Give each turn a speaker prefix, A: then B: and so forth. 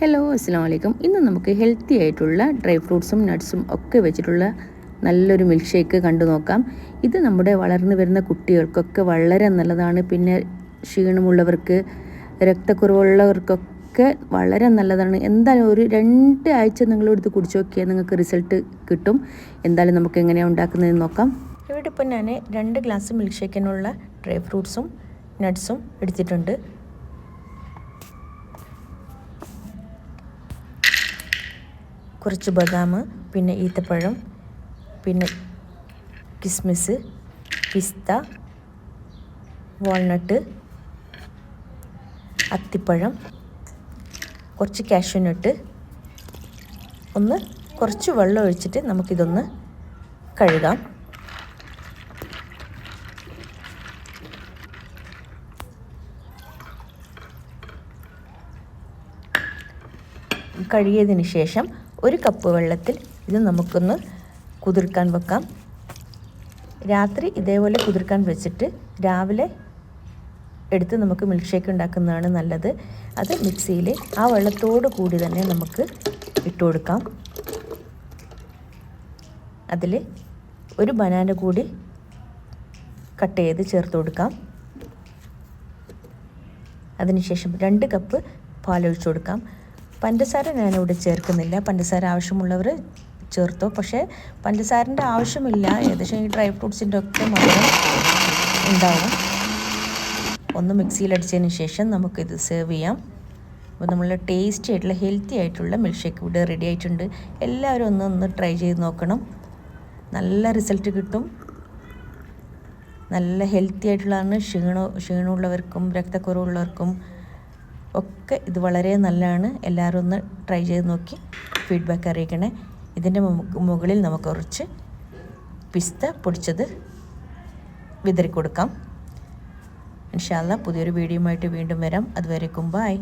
A: Hello അസ്സാം വലൈക്കും ഇന്ന് നമുക്ക് ഹെൽത്തി ആയിട്ടുള്ള ഡ്രൈ ഫ്രൂട്ട്സും നട്ട്സും ഒക്കെ വെച്ചിട്ടുള്ള നല്ലൊരു മിൽക്ക് ഷേക്ക് കണ്ടു നോക്കാം. ഇത് നമ്മുടെ വളർന്നു വരുന്ന കുട്ടികൾക്കൊക്കെ വളരെ നല്ലതാണ്. പിന്നെ ക്ഷീണമുള്ളവർക്ക് രക്തക്കുറവുള്ളവർക്കൊക്കെ വളരെ നല്ലതാണ്. എന്തായാലും ഒരു രണ്ട് ആഴ്ച നിങ്ങളെടുത്ത് കുടിച്ചു നോക്കിയാൽ നിങ്ങൾക്ക് റിസൾട്ട് കിട്ടും. എന്തായാലും നമുക്ക് എങ്ങനെയാണ് ഉണ്ടാക്കുന്നതെന്ന് നോക്കാം.
B: ഇവിടെ ഇപ്പം ഞാൻ രണ്ട് ഗ്ലാസ് മിൽക്ക് ഷേക്കിനുള്ള ഡ്രൈ ഫ്രൂട്ട്സും നട്ട്സും എടുത്തിട്ടുണ്ട്. കുറച്ച് ബദാം പിന്നെ ഈത്തപ്പഴം പിന്നെ കിസ്മിസ് പിസ്ത വാൾനട്ട് അത്തിപ്പഴം കുറച്ച് കാഷ്യൂനട്ട് ഒന്ന് കുറച്ച് വെള്ളം ഒഴിച്ചിട്ട് നമുക്കിതൊന്ന് കഴുകാം. കഴുകിയതിന് ശേഷം ഒരു കപ്പ് വെള്ളത്തിൽ ഇത് നമുക്കൊന്ന് കുതിർക്കാൻ വെക്കാം. രാത്രി ഇതേപോലെ കുതിർക്കാൻ വെച്ചിട്ട് രാവിലെ എടുത്ത് നമുക്ക് മിൽക്ക് ഷേക്ക് ഉണ്ടാക്കുന്നതാണ് നല്ലത്. അത് മിക്സിയിൽ ആ വെള്ളത്തോട് കൂടി തന്നെ നമുക്ക് ഇട്ട് കൊടുക്കാം. അതിൽ ഒരു ബനാന കൂടി കട്ട് ചെയ്ത് ചേർത്ത് കൊടുക്കാം. അതിനുശേഷം രണ്ട് കപ്പ് പാലൊഴിച്ചു കൊടുക്കാം. പഞ്ചസാര ഞാനിവിടെ ചേർക്കുന്നില്ല. പഞ്ചസാര ആവശ്യമുള്ളവർ ചേർത്തു. പക്ഷേ പഞ്ചസാരന്റെ ആവശ്യമില്ല. ഏകദേശം ഈ ഡ്രൈ ഫ്രൂട്ട്സിന്റെ ഒക്കെ മാത്രം ഉണ്ടാവും. ഒന്ന് മിക്സിയിലടിച്ചതിന് ശേഷം നമുക്കിത് സെർവ് ചെയ്യാം. അപ്പോൾ നമ്മൾ ടേസ്റ്റി ആയിട്ടുള്ള ഹെൽത്തി ആയിട്ടുള്ള മിൽക്ക് ഷേക്ക് ഇവിടെ റെഡി ആയിട്ടുണ്ട്. എല്ലാവരും ഒന്ന് ഒന്ന് ട്രൈ ചെയ്ത് നോക്കണം. നല്ല റിസൾട്ട് കിട്ടും. നല്ല ഹെൽത്തി ആയിട്ടുള്ളതാണ്. ക്ഷീണോ ക്ഷീണമുള്ളവർക്കും രക്തക്കുറവുള്ളവർക്കും ഒക്കെ ഇത് വളരെ നല്ലതാണ്. എല്ലാവരും ഒന്ന് ട്രൈ ചെയ്ത് നോക്കി. ഫീഡ്ബാക്ക് അറിയിക്കണേ. ഇതിന്റെ മുകളിൽ നമുക്ക് കുറച്ച് പിസ്ത പൊടിച്ചത് വിതറി കൊടുക്കാം ഇൻഷാല്ല പുതിയൊരു വീഡിയോ ആയിട്ട് വീണ്ടും വരാം. അതുവരേക്കും ബായ്